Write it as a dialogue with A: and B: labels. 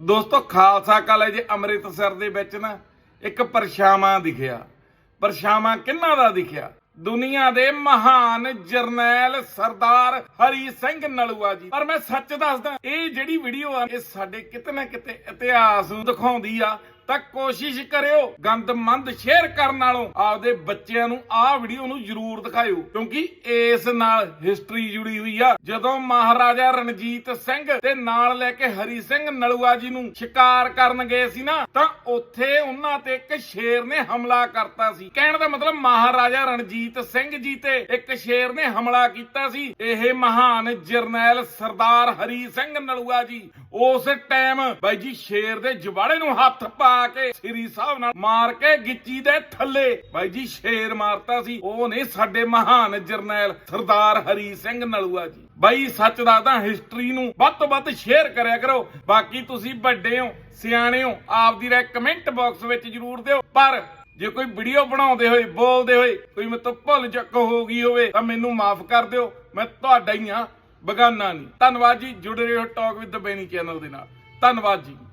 A: ਦੋਸਤੋ, ਖਾਲਸਾ ਕਾਲਜ ਅੰਮ੍ਰਿਤਸਰ ਦੇ ਵਿੱਚ ਨਾ ਇੱਕ ਪਰਛਾਵਾਂ ਦਿਖਿਆ। ਪਰਛਾਵਾਂ ਕਿੰਨਾ ਦਾ ਦਿਖਿਆ? ਦੁਨੀਆ ਦੇ ਮਹਾਨ ਜਰਨੈਲ ਸਰਦਾਰ ਹਰੀ ਸਿੰਘ ਨਲੂਆ ਜੀ। ਪਰ ਮੈਂ ਸੱਚ ਦੱਸਦਾ, ਇਹ ਜਿਹੜੀ ਵੀਡੀਓ ਆ, ਇਹ ਸਾਡੇ ਕਿਤੇ ਨਾ ਕਿਤੇ ਇਤਿਹਾਸ ਨੂੰ ਦਿਖਾਉਂਦੀ ਆ। ਤਾਂ ਕੋਸ਼ਿਸ਼ ਕਰਿਓ ਗੰਦਮੰਦ ਸ਼ੇਅਰ ਕਰਨ ਨਾਲੋਂ ਆਪਦੇ ਬੱਚਿਆਂ ਨੂੰ ਆਹ ਵੀਡੀਓ ਨੂੰ ਜ਼ਰੂਰ ਦਿਖਾਇਓ। ਕਿਉਂਕਿ ਇਸ ਨਾਲ ਹਿਸਟਰੀ ਜੁੜੀ ਹੋਈ ਆ। ਜਦੋਂ ਮਹਾਰਾਜਾ ਰਣਜੀਤ ਸਿੰਘ ਤੇ ਨਾਲ ਲੈ ਕੇ ਹਰੀ ਸਿੰਘ ਨਲੂਆ ਜੀ ਨੂੰ ਸ਼ਿਕਾਰ ਕਰਨ ਗਏ ਸੀ ਨਾ, ਤਾਂ ਉੱਥੇ ਉਹਨਾਂ ਤੇ ਇੱਕ ਸ਼ੇਰ ਨੇ ਹਮਲਾ ਕਰਤਾ ਸੀ। ਕਹਿਣ ਦਾ ਮਤਲਬ ਮਹਾਰਾਜਾ ਰਣਜੀਤ ਸਿੰਘ ਜੀ ਤੇ ਇੱਕ ਸ਼ੇਰ ਨੇ ਹਮਲਾ ਕੀਤਾ ਸੀ। ਇਹ ਮਹਾਨ ਜਰਨੈਲ ਸਰਦਾਰ ਹਰੀ ਸਿੰਘ ਨਲੂਆ ਜੀ। ਉਸ ਟਾਈਮ ਬਾਈ ਜੀ, ਸ਼ੇਰ ਦੇ ਜਵਾੜੇ ਨੂੰ ਹੱਥ ਪਾ ਕੇ ਸ੍ਰੀ ਸਾਹਿਬ ਨਾਲ ਮਾਰ ਕੇ ਗਿੱਚੀ ਦੇ ਥੱਲੇ। ਬਾਈ ਜੀ, ਸ਼ੇਰ ਮਾਰਤਾ ਸੀ। ਉਹ ਨੇ ਸਾਡੇ ਮਹਾਨ ਜਰਨੈਲ ਸਰਦਾਰ ਹਰੀ ਸਿੰਘ ਨਲੂਆ ਜੀ। ਬਾਈ, ਸੱਚ ਦੱਸਦਾ ਹਿਸਟਰੀ ਨੂੰ ਵੱਧ ਤੋਂ ਵੱਧ ਸ਼ੇਅਰ ਕਰਿਆ ਕਰੋ। ਬਾਕੀ ਤੁਸੀਂ ਵੱਡੇ ਹੋ, ਸਿਆਣੇ ਹੋ, ਆਪਦੀ ਰਾਏ ਕਮੈਂਟ ਬਾਕਸ ਵਿੱਚ ਜਰੂਰ ਦਿਓ। ਪਰ ਜੇ ਕੋਈ ਵੀਡੀਓ ਬਣਾਉਂਦੇ ਹੋਏ, ਬੋਲਦੇ ਹੋਏ ਕੋਈ ਮੇਰੇ ਭੁੱਲ ਚੱਕ ਹੋ ਗਈ ਹੋਵੇ, ਤਾਂ ਮੈਨੂੰ ਮਾਫ ਕਰ ਦਿਓ। ਮੈਂ ਤੁਹਾਡਾ ਹੀ ਆ ਬਗਾਨਾ ਨਹੀਂ। ਧੰਨਵਾਦ ਜੀ, ਜੁੜੇ ਰਹੋ talk with the Benny channel ਦੇ ਨਾਲ। ਧੰਨਵਾਦ ਜੀ।